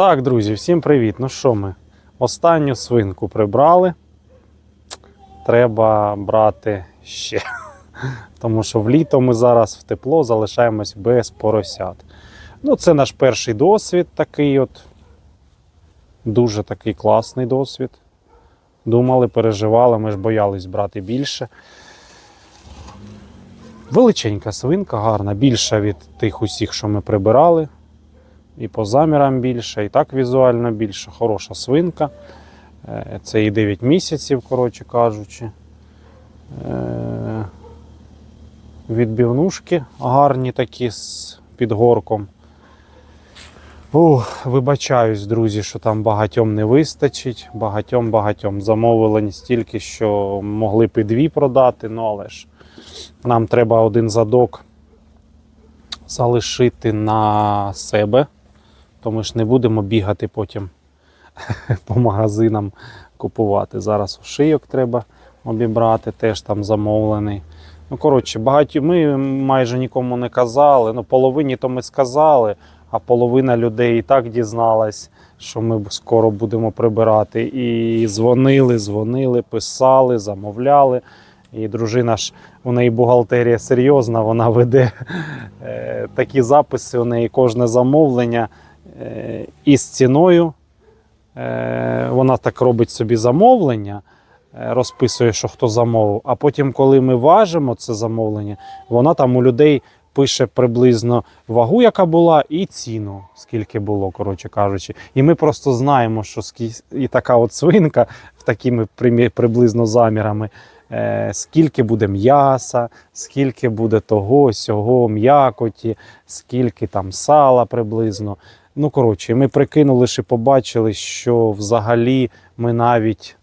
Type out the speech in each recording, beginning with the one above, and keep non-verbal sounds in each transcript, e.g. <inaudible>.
Так, друзі, всім привіт. Ну що ми? Останню свинку прибрали. Треба брати ще. <laughs> Тому що в літо ми зараз в тепло залишаємось без поросят. Ну, це наш перший досвід такий от. Дуже такий класний досвід. Думали, переживали, ми ж боялись брати більше. Величенька свинка, гарна, більша від тих усіх, що ми прибирали. І по замірам більше, і так візуально більше. Хороша свинка. Е, Це і 9 місяців, коротше кажучи. Е, Відбівнушки гарні такі з підгорком. Ух, вибачаюсь, друзі, що там багатьом не вистачить. Багатьом багатьом замовили стільки, що могли б і дві продати, ну але ж нам треба один задок залишити на себе, то ми ж не будемо бігати потім <laughs> по магазинам купувати. Зараз шийок треба обібрати, теж там замовлений. Ну, коротше, багаті ми майже нікому не казали. Ну, половині то ми сказали, а половина людей і так дізналась, що ми скоро будемо прибирати. І дзвонили, дзвонили, писали, замовляли. І дружина ж у неї бухгалтерія серйозна, вона веде е, такі записи, у неї кожне замовлення е, із ціною. Е, вона так робить собі замовлення, е, розписує, що хто замовив. А потім, коли ми важимо це замовлення, вона там у людей пише приблизно вагу, яка була, і ціну, скільки було, коротше кажучи. І ми просто знаємо, що і така от свинка в такими приблизно замірами. Скільки буде м'яса, скільки буде того, сього, м'якоті, скільки там сала приблизно. Ну, коротше, ми прикинули і побачили, що взагалі ми навіть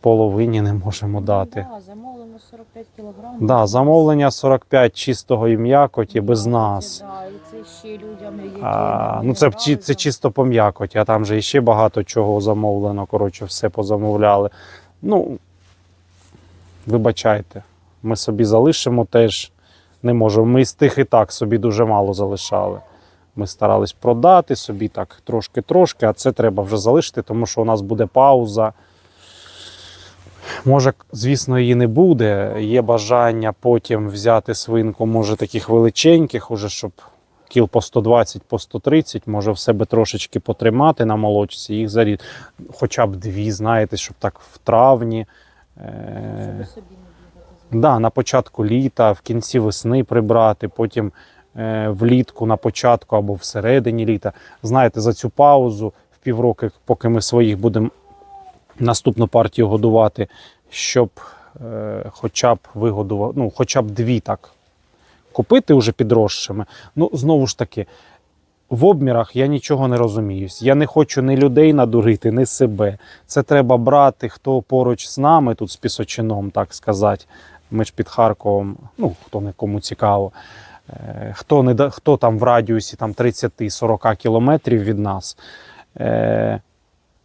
половині не можемо дати. Ну, да, замовлено 45 кілограмів. Да, замовлення 45 чистого і м'якоті без нас. Да, і це ще людям, які А, ну це, чи- це чисто по м'якоті, а там же ще багато чого замовлено. Коротше, все позамовляли. Ну, вибачайте, ми собі залишимо теж не можемо. Ми з тих і так собі дуже мало залишали. Ми старались продати собі так трошки-трошки, а це треба вже залишити, тому що у нас буде пауза. Може, звісно, її не буде. Є бажання потім взяти свинку, може, таких величеньких, уже, щоб кіл по 120, по 130, може в себе трошечки потримати на молочці, їх зарід. Хоча б дві, знаєте, щоб так в травні. Е-. Да, на початку літа, в кінці весни прибрати, потім влітку на початку або всередині літа. Знаєте, за цю паузу в півроки, поки ми своїх будемо наступну партію годувати, щоб е, хоча б вигодувати, ну, хоча б дві так купити вже підросшими. Ну, знову ж таки. В обмірах я нічого не розуміюсь. Я не хочу ні людей надурити, ні себе. Це треба брати, хто поруч з нами, тут з пісочином, так сказати. Ми ж під Харковом, ну хто не кому цікаво. Е, Хто, не, хто там в радіусі там, 30-40 кілометрів від нас. Е,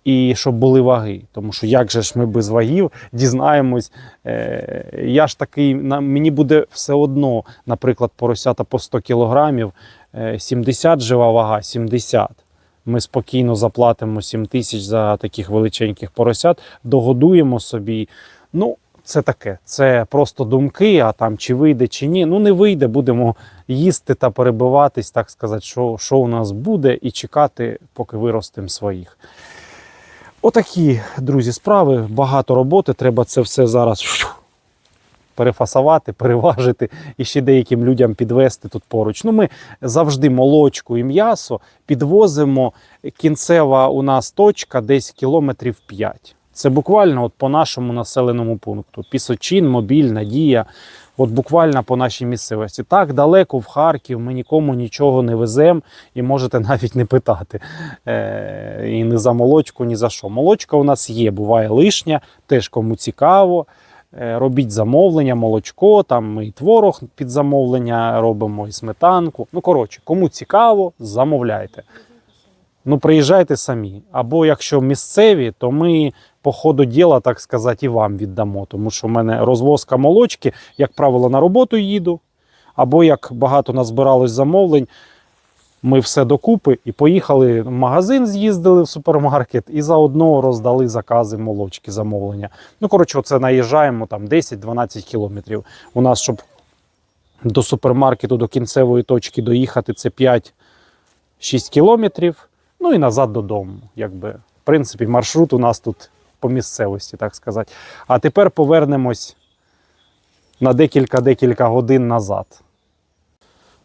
і щоб були ваги. Тому що як же ж ми без вагів дізнаємось. Е, я ж такий, на- мені буде все одно, наприклад, поросята по 100 кілограмів, е, 70 жива вага, 70. Ми спокійно заплатимо 7 тисяч за таких величеньких поросят, догодуємо собі. Ну, це таке, це просто думки, а там чи вийде, чи ні. Ну, не вийде, будемо їсти та перебиватись, так сказати, що, що у нас буде, і чекати, поки виростемо своїх. Отакі, друзі, справи, багато роботи. Треба це все зараз перефасувати, переважити і ще деяким людям підвести тут поруч. Ну, ми завжди молочку і м'ясо підвозимо. Кінцева у нас точка десь кілометрів 5. Це буквально от по нашому населеному пункту. Пісочин, Мобіль, Надія. От буквально по нашій місцевості. Так далеко в Харків ми нікому нічого не веземо і можете <laughs> навіть не питати. Е, і не за молочку, ні за що. Молочка у нас є, буває лишня, теж кому цікаво. Е, робіть замовлення, молочко, там ми і творог під замовлення робимо, і сметанку. Ну, коротше, кому цікаво, замовляйте. Ну, приїжджайте самі. Або якщо місцеві, то ми по ходу діла, так сказати, і вам віддамо. Тому що в мене розвозка молочки, як правило, на роботу їду. Або як багато назбиралось замовлень, ми все докупи і поїхали в магазин, з'їздили в супермаркет і заодно роздали закази молочки, замовлення. Ну, коротше, це наїжджаємо там 10-12 кілометрів. У нас, щоб до супермаркету, до кінцевої точки доїхати, це 5-6 кілометрів. Ну і назад додому. Якби. В принципі, маршрут у нас тут по місцевості, так сказати. А тепер повернемось на декілька-декілька годин назад.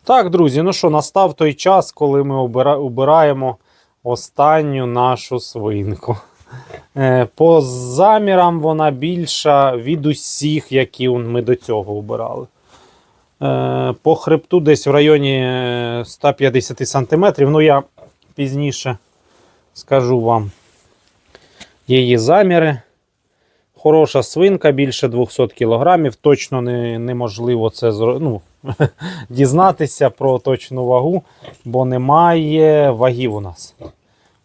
Так, друзі, ну що, настав той час, коли ми обира- обираємо останню нашу свинку. Е, По замірам вона більша від усіх, які ми до цього обирали. Е, По хребту десь в районі е, 150 см. Ну, я пізніше скажу вам її заміри. Хороша свинка, більше 200 кг. Точно не, неможливо це ну, <laughs> дізнатися про точну вагу, бо немає вагів у нас.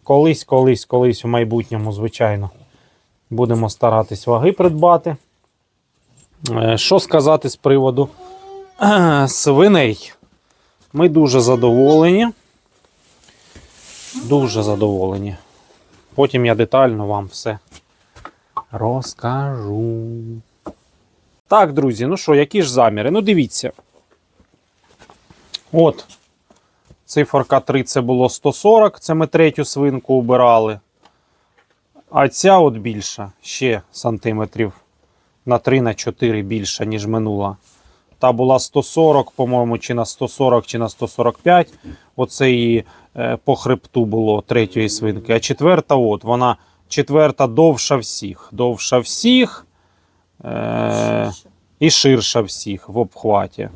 Колись, колись, колись у майбутньому, звичайно, будемо старатись ваги придбати. Е, Що сказати з приводу <clears throat> свиней? Ми дуже задоволені. Дуже задоволені. Потім я детально вам все розкажу. Так, друзі, ну що, які ж заміри? Ну, дивіться. От. Циферка 3 це було 140, це ми третю свинку убирали. А ця от більша, ще сантиметрів на 3 на 4 більша, ніж минула. Та була 140, по-моєму, чи на 140, чи на 145. Оце її е, по хребту було третьої свинки. А четверта, от, вона четверта довша всіх. Довша всіх е, і ширша всіх в обхваті.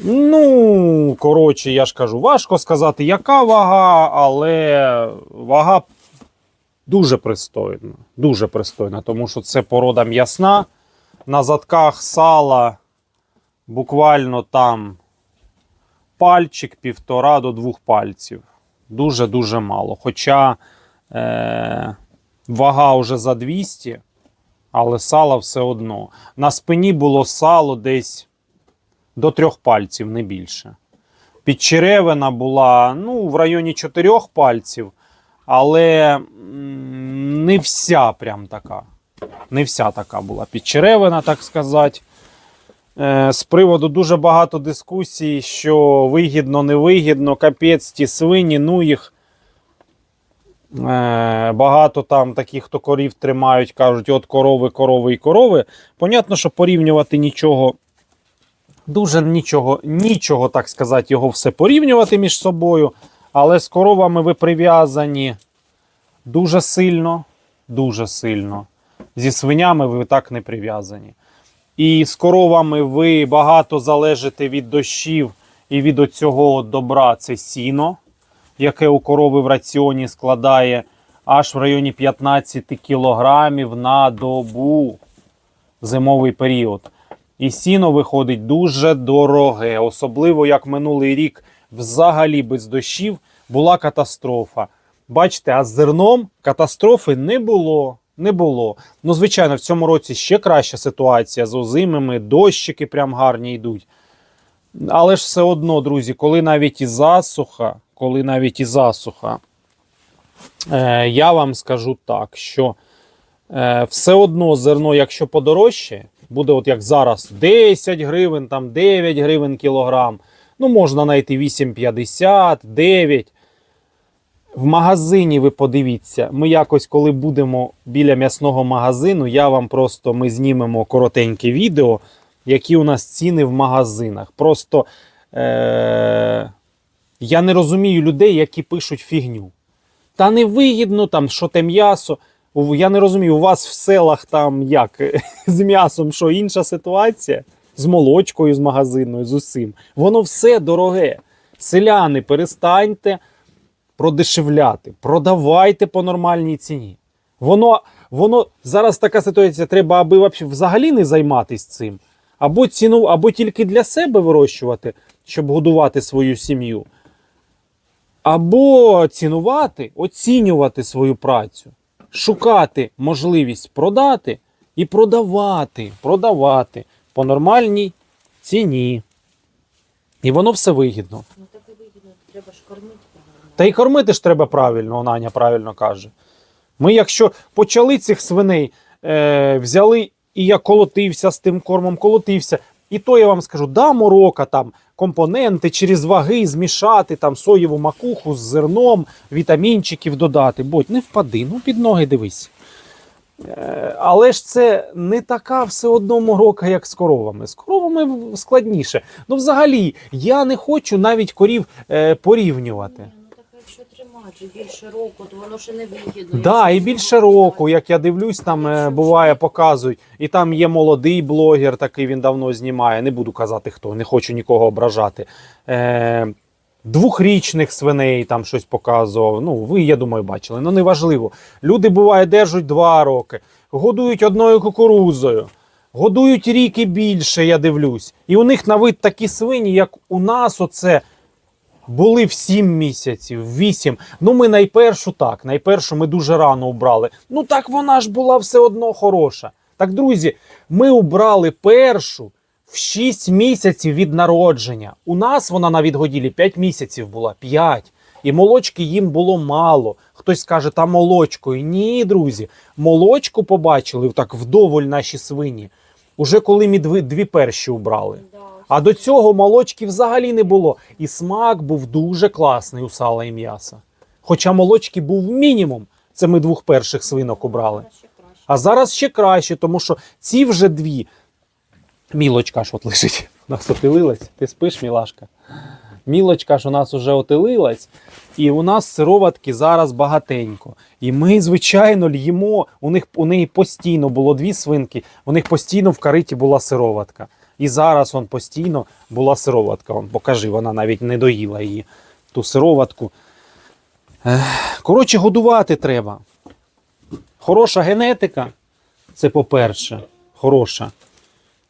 Ну, коротше, я ж кажу, важко сказати, яка вага, але вага дуже пристойна. Дуже пристойна, тому що це порода м'ясна. На задках сала буквально там пальчик півтора до двох пальців. Дуже-дуже мало. Хоча е, вага вже за 200, але сала все одно. На спині було сало десь до трьох пальців, не більше. Підчеревина була ну, в районі чотирьох пальців, але не вся прям така. Не вся така була підчеревина, так сказати. Е, З приводу дуже багато дискусій, що вигідно, невигідно, капець, ті свині, ну їх. Е, Багато там таких, хто корів тримають, кажуть, от корови, корови і корови. Понятно, що порівнювати нічого, дуже нічого, нічого, так сказати, його все порівнювати між собою. Але з коровами ви прив'язані дуже сильно, дуже сильно. Зі свинями ви так не прив'язані. І з коровами ви багато залежите від дощів і від оцього добра це сіно, яке у корови в раціоні складає аж в районі 15 кілограмів на добу зимовий період. І сіно виходить дуже дороге, особливо як минулий рік взагалі без дощів була катастрофа. Бачите, а з зерном катастрофи не було. Не було. Ну, звичайно, в цьому році ще краща ситуація з озимими, дощики прям гарні йдуть. Але ж все одно, друзі, коли навіть і засуха, коли навіть і засуха, е, я вам скажу так, що е, все одно зерно, якщо подорожче, буде от як зараз 10 гривень, там 9 гривень кілограм. Ну, можна знайти 8,50, 9. В магазині ви подивіться, ми якось, коли будемо біля м'ясного магазину, я вам просто ми знімемо коротеньке відео, які у нас ціни в магазинах. Просто е- я не розумію людей, які пишуть фігню. Та не вигідно там, що те м'ясо. Я не розумію, у вас в селах там як <laughs> з м'ясом, що інша ситуація? З молочкою, з магазиною, з усім. Воно все дороге. Селяни, перестаньте продешевляти, продавайте по нормальній ціні. Воно, воно зараз така ситуація, треба, аби взагалі не займатися цим, або ціну, або тільки для себе вирощувати, щоб годувати свою сім'ю, або цінувати, оцінювати свою працю, шукати можливість продати і продавати, продавати по нормальній ціні. І воно все вигідно. Ну так і вигідно. треба ж кормити. Та й кормити ж треба правильно, Наня правильно каже. Ми, якщо почали цих свиней, е, взяли, і я колотився з тим кормом, колотився. І то я вам скажу, да, морока там компоненти через ваги змішати, там соєву макуху з зерном, вітамінчиків додати. Будь не впади, ну під ноги дивись. Е, Але ж це не така все одно морока, як з коровами. З коровами складніше. Ну, взагалі, я не хочу навіть корів е, порівнювати. Вже більше року, то воно ще не вигідно. Да, і більше року, як я дивлюсь, там е, буває, показують. І там є молодий блогер, такий він давно знімає. Не буду казати хто, не хочу нікого ображати. Е, двохрічних свиней там щось показував. Ну, ви, я думаю, бачили. Ну, неважливо. Люди буває, держать два роки, годують одною кукурузою. Годують рік і більше, я дивлюсь. І у них на вид такі свині, як у нас, оце були в 7 місяців, в 8. Ну, ми найпершу так, найпершу ми дуже рано убрали. Ну так вона ж була все одно хороша. Так, друзі, ми убрали першу в 6 місяців від народження. У нас вона на відгоділі 5 місяців була, 5. І молочки їм було мало. Хтось скаже, та молочкою. Ні, друзі, молочку побачили так вдоволь наші свині. Уже коли ми дві, дві перші убрали. А до цього молочки взагалі не було. І смак був дуже класний у сала і м'яса. Хоча молочки був мінімум. Це ми двох перших свинок краще. А зараз ще краще, тому що ці вже дві. Мілочка ж от лежить. У нас отелилась. Ти спиш, мілашка? Мілочка ж у нас уже отелилась, і у нас сироватки зараз багатенько. І ми, звичайно, л'ємо. У них у неї постійно було дві свинки, у них постійно в кариті була сироватка. І зараз он постійно була сироватка. Он, покажи, вона навіть не доїла її, ту сироватку. Коротше, годувати треба. Хороша генетика, це по-перше, хороша.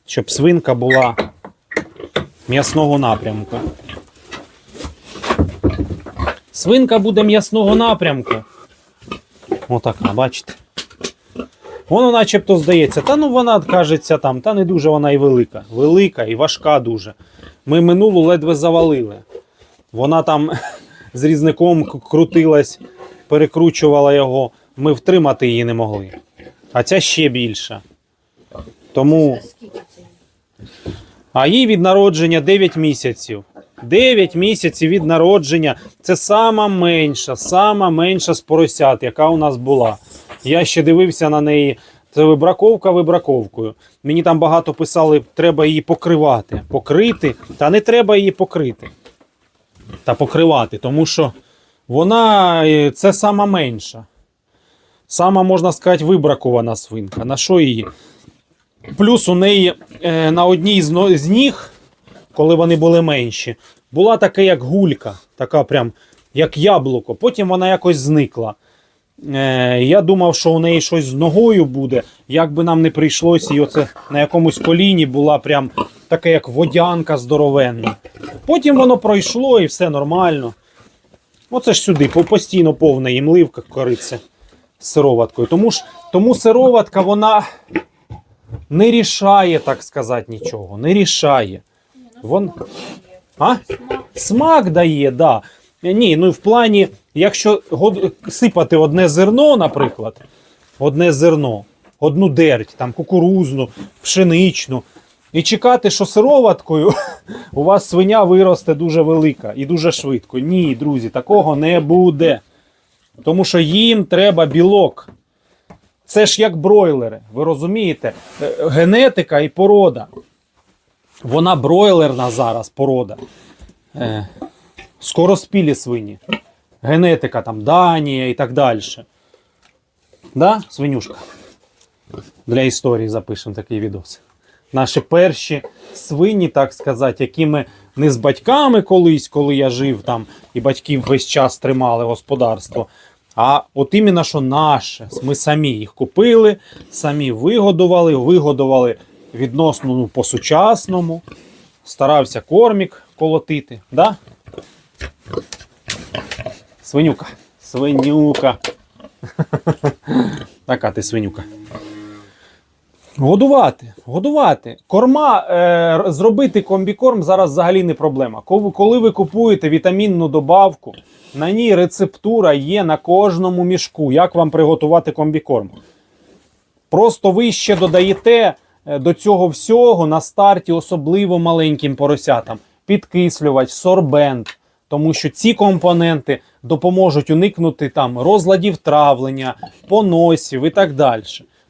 Щоб свинка була м'ясного напрямку. Свинка буде м'ясного напрямку. Отака, бачите. Воно начебто здається, та ну вона кажеться там, та не дуже вона і велика. Велика і важка дуже. Ми минулу ледве завалили. Вона там <laughs> з різником крутилась, перекручувала його. Ми втримати її не могли. А ця ще більша. Тому. А їй від народження 9 місяців. 9 місяців від народження. Це сама менша, сама менша з поросят, яка у нас була. Я ще дивився на неї. Це вибраковка вибраковкою. Мені там багато писали, треба її покривати. Покрити. Та не треба її покрити. Та покривати, тому що вона е, це сама менша. Сама, можна сказати, вибракована свинка. На що її? Плюс у неї е, на одній з, ніг, коли вони були менші, була така як гулька, така прям як яблуко. Потім вона якось зникла. Е, я думав, що у неї щось з ногою буде. Як би нам не прийшлося, і оце на якомусь коліні була прям така як водянка здоровенна. Потім воно пройшло і все нормально. Оце ж сюди, постійно повна їм ливка кориться з сироваткою. Тому, ж, тому сироватка, вона не рішає, так сказати, нічого. Не рішає. Вон... А? Смак дає, да. Ні, ну в плані, якщо сипати одне зерно, наприклад, одне зерно, одну дерть, там кукурузну, пшеничну, і чекати, що сироваткою <laughs> у вас свиня виросте дуже велика і дуже швидко. Ні, друзі, такого не буде. Тому що їм треба білок. Це ж як бройлери, ви розумієте? Е, Генетика і порода. Вона бройлерна зараз порода. Е, скороспілі свині. Генетика там Данія і так далі. Да, свинюшка? Для історії запишемо такий відос. Наші перші свині, так сказати, які ми не з батьками колись, коли я жив там, і батьки весь час тримали господарство. А от іменно що наше. Ми самі їх купили, самі вигодували, вигодували відносно ну, по-сучасному. Старався кормік колотити. Да? Свинюка. Свинюка. <laughs> Така ти свинюка. Годувати, годувати. Корма, е, зробити комбікорм зараз взагалі не проблема. Коли, ви купуєте вітамінну добавку, на ній рецептура є на кожному мішку. Як вам приготувати комбікорм? Просто ви ще додаєте е, до цього всього на старті, особливо маленьким поросятам, підкислювач, сорбент, тому що ці компоненти допоможуть уникнути там розладів травлення, поносів і так далі.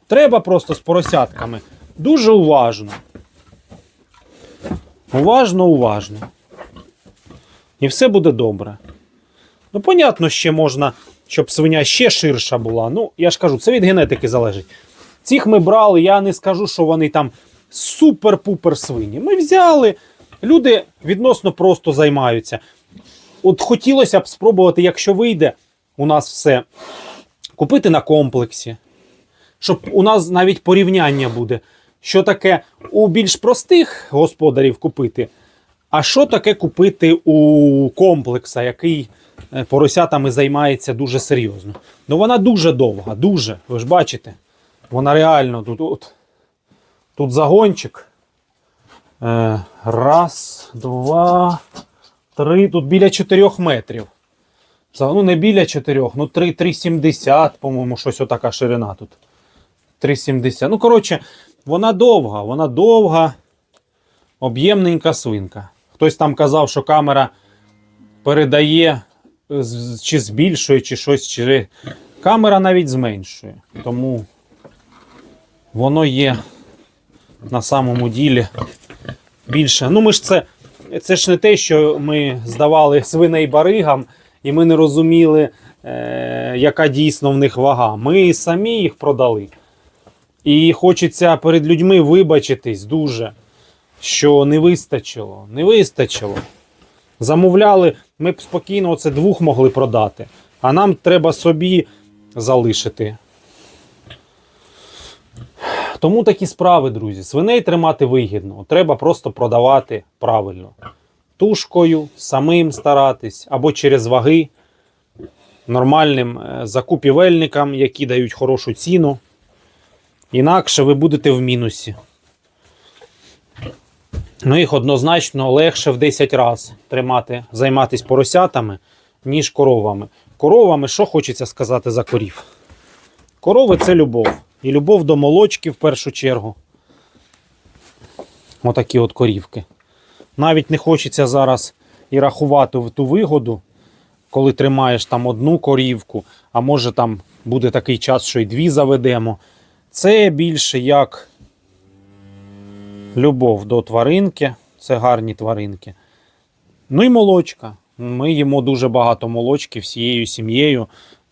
Треба просто з поросятками дуже уважно. Уважно, уважно. І все буде добре. Ну, понятно, ще можна, щоб свиня ще ширша була. Ну, я ж кажу, це від генетики залежить. Цих ми брали, я не скажу, що вони там супер-пупер свині. Ми взяли, люди відносно просто займаються. От хотілося б спробувати, якщо вийде у нас все, купити на комплексі, щоб у нас навіть порівняння буде, що таке у більш простих господарів купити, а що таке купити у комплекса, який е, поросятами займається дуже серйозно. Ну вона дуже довга, дуже. Ви ж бачите, вона реально тут, от, тут загончик. Е, раз, два, три. Тут біля 4 метрів. Ну, не біля 4, ну 3, 3,70, по-моєму, щось отака ширина тут. 3,70. Ну, коротше, вона довга, вона довга, об'ємненька свинка. Хтось там казав, що камера передає чи збільшує, чи щось. Чи... Камера навіть зменшує. Тому воно є на самому ділі більше. Ну, ми ж це, це ж не те, що ми здавали свиней баригам, і ми не розуміли, е, яка дійсно в них вага. Ми самі їх продали. І хочеться перед людьми вибачитись дуже, що не вистачило. Не вистачило. Замовляли, ми б спокійно оце двох могли продати, а нам треба собі залишити. Тому такі справи, друзі. Свиней тримати вигідно. Треба просто продавати правильно. Тушкою, самим старатись, або через ваги, нормальним е, закупівельникам, які дають хорошу ціну. Інакше ви будете в мінусі. Ну, їх однозначно легше в 10 разів тримати, займатися поросятами, ніж коровами. Коровами, що хочеться сказати за корів? Корови це любов. І любов до молочки в першу чергу. Отакі от корівки. Навіть не хочеться зараз і рахувати в ту вигоду, коли тримаєш там одну корівку, а може там буде такий час, що й дві заведемо. Це більше як любов до тваринки, це гарні тваринки. Ну і молочка. Ми їмо дуже багато молочки всією сім'єю.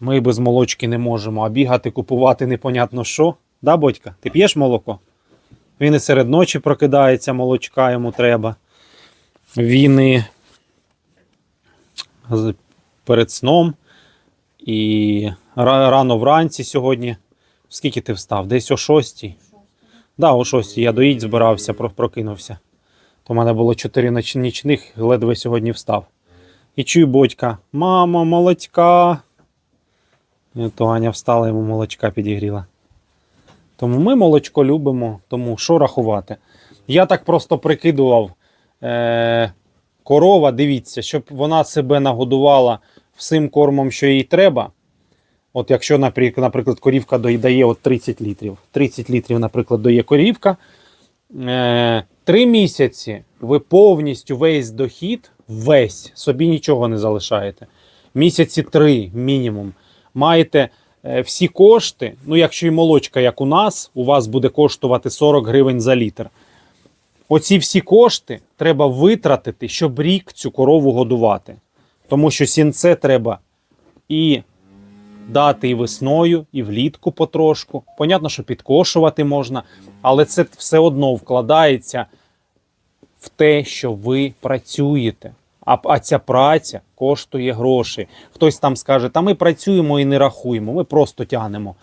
Ми без молочки не можемо, а бігати, купувати непонятно що. Да, батька? Ти п'єш молоко? Він і серед ночі прокидається, молочка йому треба. Він і перед сном. І рано вранці сьогодні. Скільки ти встав? Десь о 6. Да, о 6 я доїть збирався, прокинувся. То в мене було 4 нічних, ледве сьогодні встав. І чую батька: Мама, молочка. То Аня встала, йому молочка підігріла. Тому ми молочко любимо, тому що рахувати. Я так просто прикидував. Е- корова, дивіться, щоб вона себе нагодувала всім кормом, що їй треба. От якщо, наприклад, корівка доїдає от 30 літрів. 30 літрів, наприклад, дає корівка. Е, Три місяці ви повністю весь дохід, весь, собі нічого не залишаєте. Місяці три мінімум. Маєте е, всі кошти. Ну, якщо і молочка, як у нас, у вас буде коштувати 40 гривень за літр. Оці всі кошти треба витратити, щоб рік цю корову годувати. Тому що сінце треба і дати і весною, і влітку потрошку. Понятно, що підкошувати можна, але це все одно вкладається в те, що ви працюєте. А, а ця праця коштує гроші. Хтось там скаже, та ми працюємо і не рахуємо, ми просто тягнемо.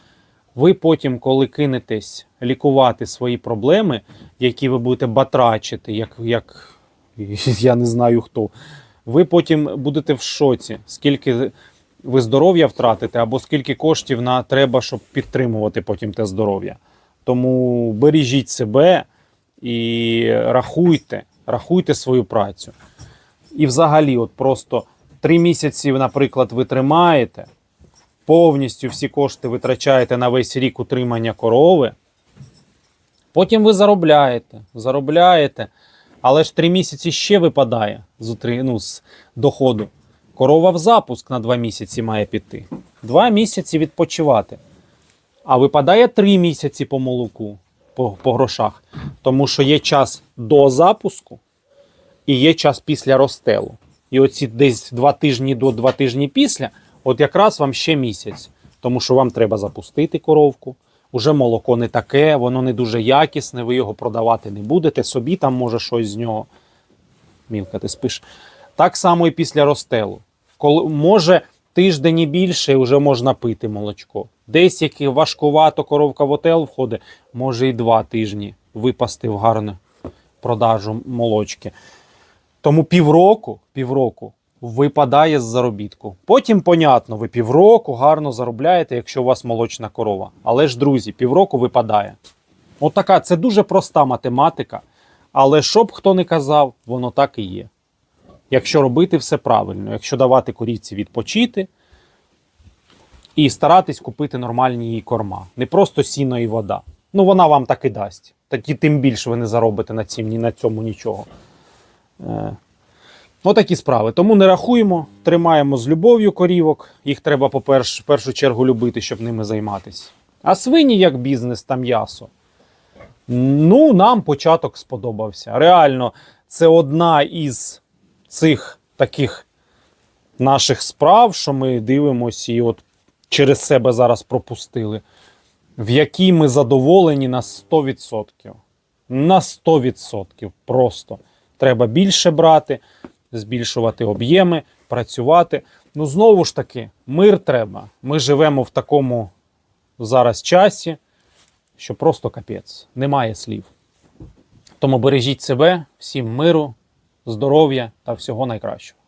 Ви потім, коли кинетесь лікувати свої проблеми, які ви будете батрачити, як, як <laughs> я не знаю хто, ви потім будете в шоці, скільки ви здоров'я втратите, або скільки коштів на треба, щоб підтримувати потім те здоров'я. Тому бережіть себе і рахуйте, рахуйте свою працю. І взагалі, от просто три місяці, наприклад, ви тримаєте, повністю всі кошти витрачаєте на весь рік утримання корови. Потім ви заробляєте, заробляєте, але ж три місяці ще випадає з, ну, з доходу. Корова в запуск на два місяці має піти. Два місяці відпочивати. А випадає три місяці по молоку, по, по грошах. Тому що є час до запуску і є час після розстелу. І оці десь два тижні до два тижні після, от якраз вам ще місяць. Тому що вам треба запустити коровку. Уже молоко не таке, воно не дуже якісне, ви його продавати не будете. Собі там може щось з нього. Мілка, ти спиш. Так само і після розстелу. Коли, може тиждень і більше, вже можна пити молочко. Десь як важкувато коровка в отел входить, може і два тижні випасти в гарну продажу молочки. Тому півроку, півроку випадає з заробітку. Потім, понятно, ви півроку гарно заробляєте, якщо у вас молочна корова. Але ж, друзі, півроку випадає. От така, це дуже проста математика. Але що б хто не казав, воно так і є. Якщо робити все правильно, якщо давати корівці відпочити і старатись купити нормальні її корма, не просто сіно і вода. Ну вона вам так і дасть. Тоді тим більше ви не заробите на, цьому нічого. Е, Ну, справи. Тому не рахуємо, тримаємо з любов'ю корівок. Їх треба, по-перше, в першу чергу любити, щоб ними займатися. А свині як бізнес та м'ясо. Ну, нам початок сподобався. Реально, це одна із цих таких наших справ, що ми дивимося і от через себе зараз пропустили, в якій ми задоволені на 100%. На 100% просто. Треба більше брати, збільшувати об'єми, працювати. Ну, знову ж таки, мир треба. Ми живемо в такому зараз часі, що просто капець. Немає слів. Тому бережіть себе, всім миру, здоров'я та всього найкращого.